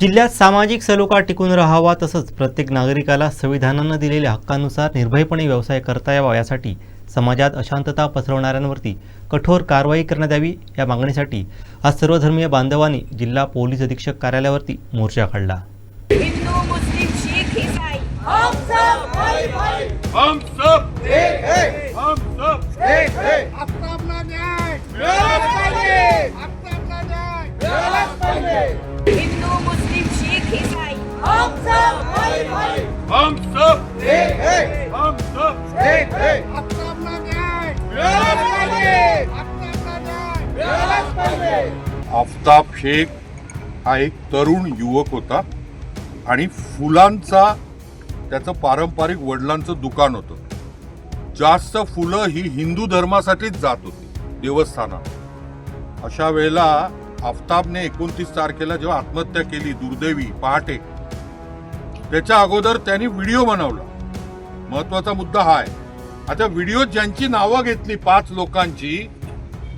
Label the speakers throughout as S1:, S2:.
S1: जिल्ह्यात सामाजिक सलोखा टिकून राहावा तसंच प्रत्येक नागरिकाला संविधानानं दिलेल्या हक्कानुसार निर्भयपणे व्यवसाय करता यावा यासाठी समाजात अशांतता पसरवणाऱ्यांवरती कठोर कारवाई करण्यात यावी या मागणीसाठी आज सर्वधर्मीय बांधवांनी जिल्हा पोलीस अधीक्षक कार्यालयावरती मोर्चा काढला.
S2: हम
S3: आफताब शेख हा एक तरुण युवक होता आणि फुलांचा त्याचं पारंपरिक वडिलांचं दुकान होतं. जास्त फुलं ही हिंदू धर्मासाठीच जात होती देवस्थानात. अशा वेळेला आफताबने एकोणतीस तारखेला जेव्हा आत्महत्या केली दुर्दैवी पहाटे त्याच्या अगोदर त्यांनी व्हिडिओ बनवला. महत्त्वाचा मुद्दा हा आहे. आता व्हिडिओ ज्यांची नावं घेतली पाच लोकांची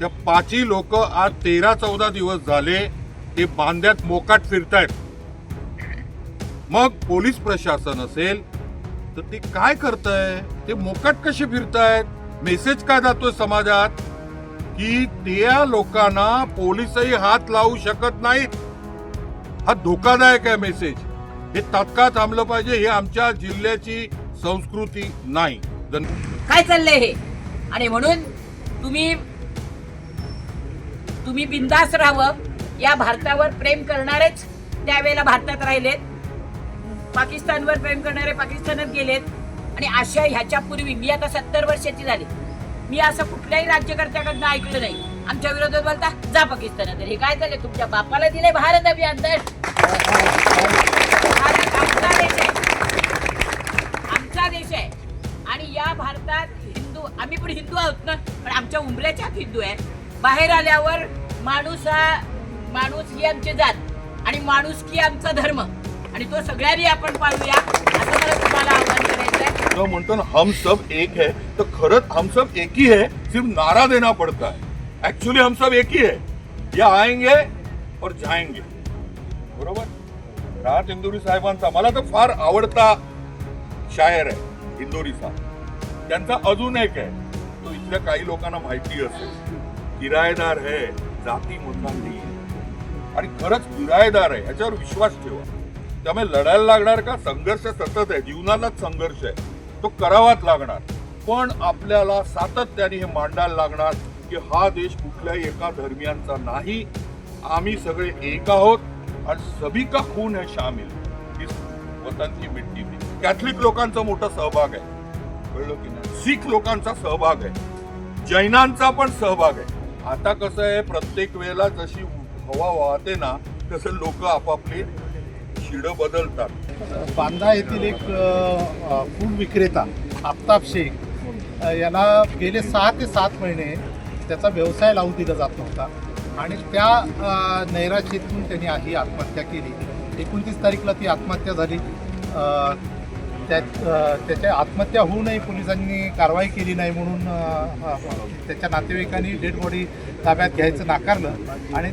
S3: त्या पाचही लोक आज तेरा चौदा दिवस झाले ते बांध्यात मोकाट फिरतायत. मग पोलीस प्रशासन असेल तर ते काय करतंय? ते मोकाट कसे फिरतायत? मेसेज काय जातोय समाजात? की त्या लोकांना पोलीसही हात लावू शकत नाहीत. हा धोकादायक आहे मेसेज. हे तात्काळ थांबलं पाहिजे हे आमच्या जिल्ह्याची संस्कृती नाही.
S4: काय चाललंय हे? आणि म्हणून तुम्ही तुम्ही बिंदास राहावं. या भारतावर प्रेम करणारेच त्यावेळेला भारतात राहिलेत. पाकिस्तानवर प्रेम करणारे पाकिस्तानात गेलेत. आणि अशा ह्याच्यापूर्वी मी आता सत्तर वर्षाची झाली. मी असं कुठल्याही राज्यकर्त्याकडनं ऐकलं नाही. आमच्या विरोधात बोलता जा पाकिस्तानात. हे काय झालं तुमच्या बापाला दिले भारत अभियान. तर आमचा देश आहे. आमचा देश आहे. आणि या भारतात हिंदू आम्ही पण हिंदू आहोत ना पण आमच्या उंबऱ्याच्या हिंदू आहे. बाहेर आल्यावर माणूस हा माणूस ही आमची जात आणि माणूस की आमचा धर्म. आणि तो सगळ्यांनी आपण पाळूया असं मला तुम्हाला आव्हान करायचं आहे
S3: जो म्हणतो ना हम सब एक है. तो खरंच हम सब एक ही है सिर्फ नारा देना पड़ता. है एक्चुअली हम सब एक ही. है या आएंगे और जाएंगे. बरोबर? राहत इंदोरी साहेबांचा मला तर फार आवडता शायर आहे इंदोरीचा. साहेब त्यांचा अजून एक आहे. तो इथल्या काही लोकांना माहिती असेल. किरायेदार है जाती मधला नाही आणि खरंच किरायेदार आहे याच्यावर विश्वास ठेवा. त्यामुळे लढायला लागणार का? संघर्ष सतत आहे जीवनालाच संघर्ष आहे. तो करावाच लागणार. पण आपल्याला सातत्याने हे मांडायला लागणार की हा देश कुठल्याही एका धर्मियांचा नाही. आम्ही सगळे एक आहोत आणि सभी का खून है शामिल. इस वतन मिट्टी कॅथलिक लोकांचा मोठा सहभाग आहे. कळलं की नाही? शीख लोकांचा सहभाग आहे. जैनांचा पण सहभाग आहे. आता कसं आहे प्रत्येक वेळेला जशी हवा वाहते ना तसं लोक आपापली शिडं बदलतात.
S5: बांदा येथील एक अ, फूड विक्रेता आफताब शेख याला गेले सहा ते सात महिने त्याचा व्यवसाय लावून दिला जात नव्हता. आणि त्या अ, नैराश्यातून त्यांनी ही आत्महत्या केली. एकोणतीस तारीखला ती आत्महत्या झाली. त्यात त्या त्याच्या आत्महत्या होऊ नये पोलिसांनी कारवाई केली नाही म्हणून त्याच्या नातेवाईकांनी डेड बॉडी ताब्यात घ्यायचं नाकारलं आणि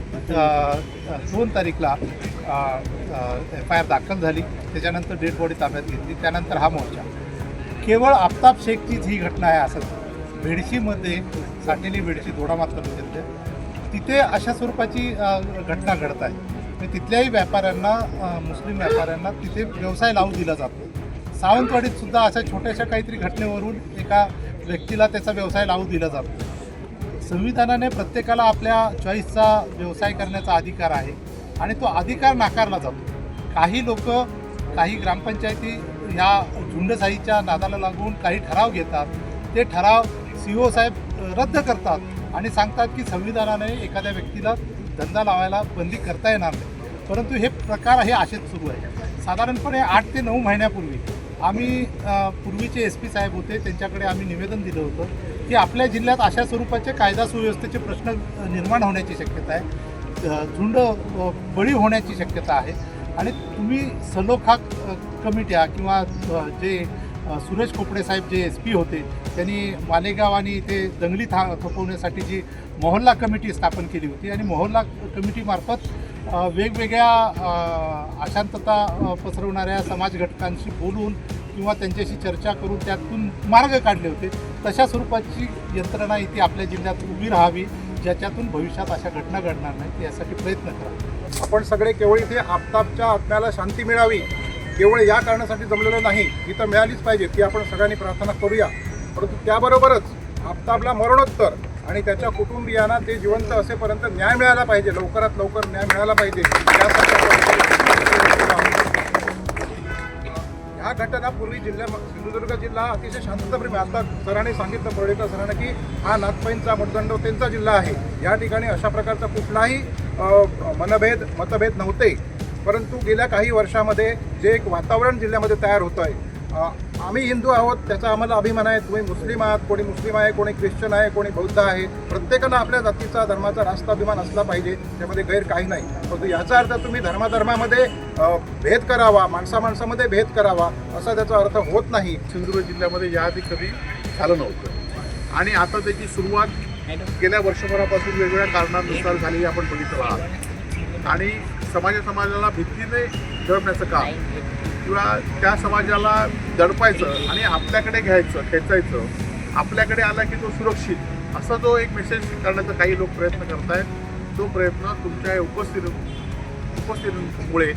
S5: दोन तारीखला एफ आय आर दाखल झाली. त्याच्यानंतर डेड बॉडी ताब्यात घेतली. त्यानंतर हा मोर्चा. केवळ आफताब शेखचीच ही घटना आहे असं भेडशीमध्ये बेडशीमध्ये साठेली धोडामात दोडामात तालुक्यातल्या तिथे अशा स्वरूपाची घटना घडत आहे. तिथल्याही व्यापाऱ्यांना मुस्लिम व्यापाऱ्यांना तिथे व्यवसाय लावू दिला जातो. सावंतवाडीत सुद्धा अशा छोट्याशा काहीतरी घटनेवरून एका व्यक्तीला त्याचा व्यवसाय लावू दिला जातो. संविधानाने प्रत्येकाला आपल्या चॉईसचा व्यवसाय करण्याचा अधिकार आहे आणि तो अधिकार नाकारला जातो. काही लोक काही ग्रामपंचायती ह्या झुंडशाहीच्या नादाला लागून काही ठराव घेतात. ते ठराव सी ओ साहेब रद्द करतात आणि सांगतात की संविधानाने एखाद्या व्यक्तीला धंदा लावायला बंदी करता येणार नाही. परंतु हे प्रकार हे असेच सुरू आहे. साधारणपणे आठ ते नऊ महिन्यापूर्वी आम्ही पूर्वीचे एस पी साहेब होते त्यांच्याकडे आम्ही निवेदन दिलं होतं की आपल्या जिल्ह्यात अशा स्वरूपाचे कायदा सुव्यवस्थेचे प्रश्न निर्माण होण्याची शक्यता आहे. झुंड बळी होण्याची शक्यता आहे. आणि तुम्ही सलोखा कमिट्या किंवा जे सुरेश खोपडे साहेब जे एस पी होते त्यांनी मालेगाव आणि इथे दंगली था थोपवण्यासाठी जी मोहल्ला कमिटी स्थापन केली होती आणि मोहल्ला कमिटीमार्फत वेगवेगळ्या अशांतता पसरवणाऱ्या समाज घटकांशी बोलून किंवा त्यांच्याशी चर्चा करून त्यातून मार्ग काढले होते. तशा स्वरूपाची यंत्रणा इथे आपल्या जिल्ह्यात उभी राहावी ज्याच्यातून भविष्यात अशा घटना घडणार नाहीत यासाठी प्रयत्न करा.
S2: आपण सगळे केवळ इथे आफताबच्या आत्म्याला शांती मिळावी केवळ या कारणासाठी जमलेलं नाही ही तर मिळालीच पाहिजे ती आपण सगळ्यांनी प्रार्थना करूया. परंतु त्याबरोबरच आफताबला मरणोत्तर आणि त्याच्या कुटुंबियांना ते जिवंत असेपर्यंत न्याय मिळाला पाहिजे. लवकरात लवकर न्याय मिळाला पाहिजे. ह्या घटना पूर्वी जिल्ह्या सिंधुदुर्ग जिल्हा अतिशय शांतताप्रेमी. आता सरांनी सांगितलं पर्डेकर सरांना की हा नागपैंचा मतदंडवतेंचा जिल्हा आहे. या ठिकाणी अशा प्रकारचा कुठलाही मनभेद मतभेद नव्हते. परंतु गेल्या काही वर्षामध्ये जे एक वातावरण जिल्ह्यामध्ये तयार होतं आहे आम्ही हिंदू आहोत त्याचा आम्हाला अभिमान आहे. तुम्ही मुस्लिम आहात कोणी मुस्लिम आहे कोणी ख्रिश्चन आहे कोणी बौद्ध आहे. प्रत्येकाला आपल्या जातीचा धर्माचा राष्ट्राभिमान असला पाहिजे त्यामध्ये गैर काही नाही. परंतु याचा अर्थ तुम्ही धर्माधर्मामध्ये भेद करावा माणसा माणसामध्ये भेद करावा असा त्याचा अर्थ होत नाही.
S6: सिंधुदुर्ग जिल्ह्यामध्ये याआधी कधी झालं नव्हतं. आणि आता त्याची सुरुवात गेल्या वर्षभरापासून वेगवेगळ्या कारणांनुसार झालेली आपण बघितलं. आहात आणि समाजा समाजाला भीतीने जळवण्याचं काम. किंवा त्या समाजाला दडपायचं आणि आपल्याकडे घ्यायचं खेचायचं आपल्याकडे आला की तो सुरक्षित असा जो एक मेसेज करण्याचा काही लोक प्रयत्न करतायत. तो प्रयत्न तुमच्या उपस्थित उपस्थिती उपस्थितीमुळे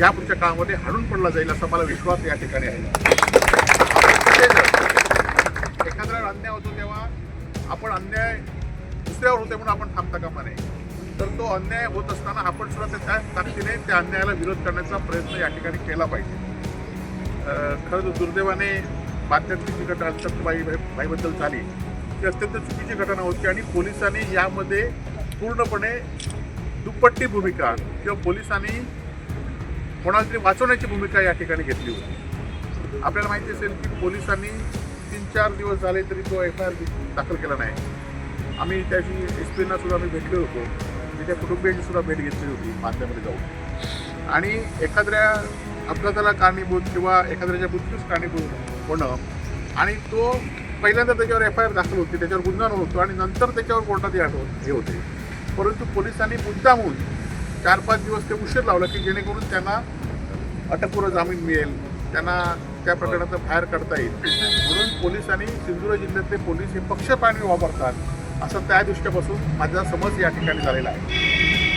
S6: या पुढच्या काळामध्ये हाडून पडला जाईल असा मला विश्वास या ठिकाणी आहे. एखाद्या अन्याय होतो तेव्हा आपण अन्याय दुसऱ्यावर होते म्हणून आपण थांबता कामा नये. तर तो अन्याय होत असताना आपण सुद्धा त्या ताकदीने त्या अन्यायाला विरोध करण्याचा प्रयत्न या ठिकाणी केला पाहिजे. खरं तर दुर्दैवाने बातम्यातली जी घटना अक्षतबाई बाईबद्दल झाली. ती अत्यंत चुकीची घटना होती आणि पोलिसांनी यामध्ये पूर्णपणे दुप्पट्टी भूमिका किंवा पोलिसांनी कोणाला तरी वाचवण्याची भूमिका या ठिकाणी घेतली होती. आपल्याला माहिती असेल की पोलिसांनी तीन चार दिवस झाले तरी तो एफ आय आर दाखल केला नाही. आम्ही त्याची एस पीना सुद्धा आम्ही भेटलो होतो. मी त्या कुटुंबियांची सुद्धा भेट घेतली होती माध्यमामध्ये जाऊन. आणि एखाद्या अपघाताला कारणीभूत किंवा एखाद्याच्या मृत्यूस कारणीभूत होणं. आणि तो पहिल्यांदा त्याच्यावर एफ आय आर दाखल होती त्याच्यावर गुन्हा नोंद होतो आणि नंतर त्याच्यावर कोर्टात हे आठव- हे होते. परंतु पोलिसांनी मुद्दामून चार पाच दिवस ते उशीर लावला की जेणेकरून त्यांना अटकपूर्व जामीन मिळेल. त्यांना त्या प्रकरणाचं बाहेर काढता येईल. म्हणून पोलिसांनी सिंधुदुर्ग जिल्ह्यातले पोलीस हे पक्षपाणी वापरतात असं त्या दृष्ट्यापासून माझा समज या ठिकाणी झालेला आहे.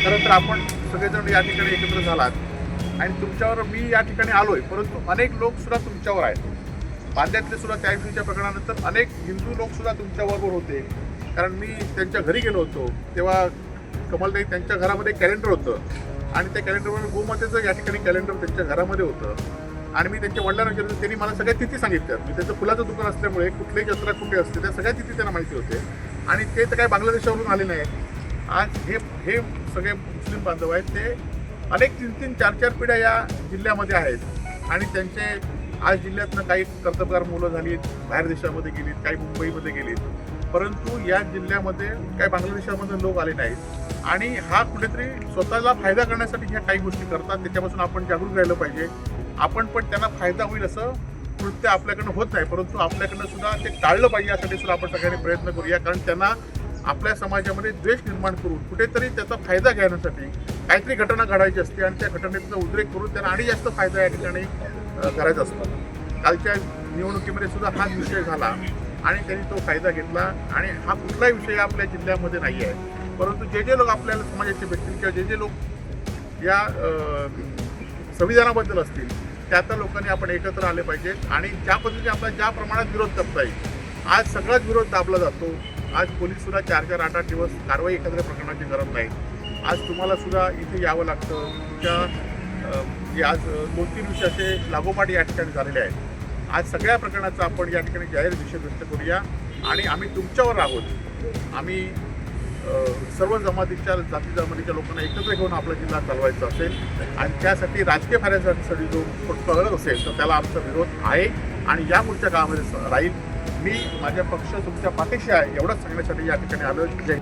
S6: खरं तर आपण सगळेजण या ठिकाणी एकत्र झालात. आणि तुमच्यावर मी या ठिकाणी आलोय परंतु अनेक लोक सुद्धा तुमच्यावर आहेत. बांद्यातले सुद्धा त्या दिवशीच्या प्रकरणानंतर अनेक हिंदू लोक सुद्धा तुमच्याबरोबर होते. कारण मी त्यांच्या घरी गेलो होतो तेव्हा कमलताई त्यांच्या घरामध्ये कॅलेंडर होतं. आणि त्या कॅलेंडरवर गोमातेचं या ठिकाणी कॅलेंडर त्यांच्या घरामध्ये होतं. आणि मी त्यांच्या वडिलांना विचारलं त्यांनी मला सगळ्या तिथी सांगितल्या. मी त्यांचं फुलाचं दुकान असल्यामुळे कुठलीही जत्रा कुठे असते त्या सगळ्या तिथी त्यांना माहिती होते. आणि ते तर काही बांगलादेशावरून आले नाही आज हे हे सगळे मुस्लिम बांधव आहेत ते अनेक तीन तीन चार चार पिढ्या या जिल्ह्यामध्ये आहेत. आणि त्यांचे आज जिल्ह्यातनं काही कर्तबगार मुलं झालीत बाहेर देशामध्ये गेलीत काही मुंबईमध्ये गेलीत. परंतु या जिल्ह्यामध्ये काही बांगलादेशामध्ये लोक आले नाहीत. आणि हा कुठेतरी स्वतःला फायदा करण्यासाठी ह्या काही गोष्टी करतात त्याच्यापासून आपण जागरूक राहिलं पाहिजे. आपण पण त्यांना फायदा होईल असं कृत्य आपल्याकडनं होत नाही परंतु आपल्याकडनं सुद्धा ते टाळलं पाहिजे यासाठी सुद्धा आपण सगळ्यांनी प्रयत्न करूया. कारण त्यांना आपल्या समाजामध्ये द्वेष निर्माण करून कुठेतरी त्याचा फायदा घेण्यासाठी काहीतरी घटना घडायची असते आणि त्या घटनेचा उद्रेक करून त्यांना आणि जास्त फायदा या ठिकाणी करायचा असतो. कालच्या निवडणुकीमध्ये सुद्धा हाच विषय झाला आणि त्यांनी तो फायदा घेतला आणि हा कुठलाही विषय आपल्या जिल्ह्यामध्ये नाही आहे. परंतु जे जे लोक आपल्याला समाजाचे भेटतील किंवा जे जे लोक या संविधानाबद्दल असतील त्या त्या लोकांनी आपण एकत्र आले पाहिजेत आणि ज्या पद्धतीने आपला ज्या प्रमाणात विरोध करता येईल आज सगळाच विरोध दाबला जातो आज पोलीस सुद्धा चार चार आठ आठ दिवस कारवाई एखाद्या प्रकरणाची करत नाही आज तुम्हाला सुद्धा इथे यावं लागतं. तुमच्या जे आज दोन तीन विषय असे लागोपाठ या ठिकाणी झालेले आहेत. आज सगळ्या प्रकरणाचं आपण या ठिकाणी जाहीर विषय व्यक्त करूया. आणि आम्ही तुमच्यावर आहोत. आम्ही सर्व जमातीच्या जाती जमातीच्या लोकांना एकत्र घेऊन आपला जिल्हा चालवायचा असेल आणि त्यासाठी राजकीय फायद्यासाठी जो करत असेल तर त्याला आमचा विरोध आहे. आणि या पुढच्या काळामध्ये राहील. मी माझ्या पक्ष तुमच्या पाठीशी आहे. एवढंच सांगण्यासाठी या ठिकाणी आलो जय